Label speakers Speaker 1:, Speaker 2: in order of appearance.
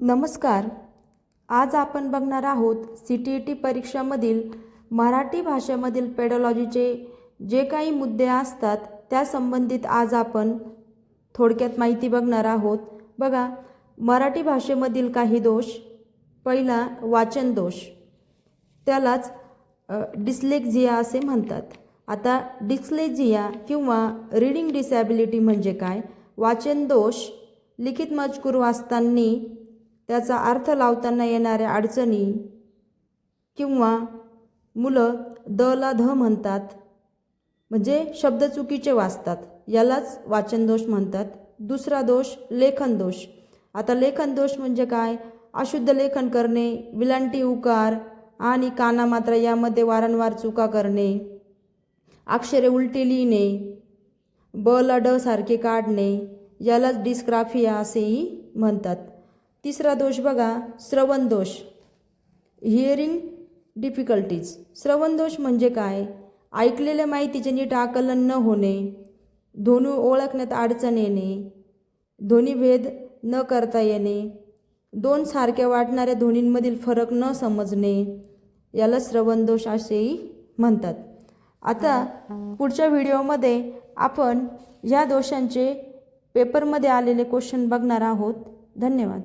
Speaker 1: नमस्कार. आज आपण बघणार आहोत सी टी ई टी परीक्षामधील मराठी भाषेमधील पेडॉलॉजीचे जे काही मुद्दे असतात त्या संबंधित आज आपण थोडक्यात माहिती बघणार आहोत. बघा मराठी भाषेमधील काही दोष पहिला वाचन दोष. त्यालाच डिस्लेक्झिया असे म्हणतात. आता डिस्लेक्झिया किंवा रीडिंग डिसॅबिलिटी म्हणजे काय? वाचन दोष लिखित मजकूर वाचताना त्याचा अर्थ लावताना येणाऱ्या अडचणी किंवा मुलं द ला ध म्हणतात म्हणजे शब्द चुकीचे वाचतात. यालाच वाचन दोष म्हणतात. दुसरा दोष लेखन दोष. आता लेखन दोष म्हणजे काय? अशुद्ध लेखन करणे विलांटी उकार आणि कानामात्रा यामध्ये वारंवार चुका करणे अक्षरे उलटी लिहिणे ब ला ड सारखे काढणे यालाच डिस्क्राफिया असेही म्हणतात. तिसरा दोष बघा श्रवण दोष. हिअरिंग डिफिकल्टीज श्रवण दोष म्हणजे काय? ऐकलेल्या माहितीचे नीट आकलन न होणे ध्वनी ओळखण्यात अडचण येणे ध्वनीभेद न करता येणे दोन सारख्या वाटणाऱ्या ध्वनींमधील फरक न समजणे याला श्रवण दोष असेही म्हणतात. आता पुढच्या व्हिडिओमध्ये आपण ह्या दोषांचे पेपरमध्ये आलेले क्वेश्चन बघणार आहोत. धन्यवाद.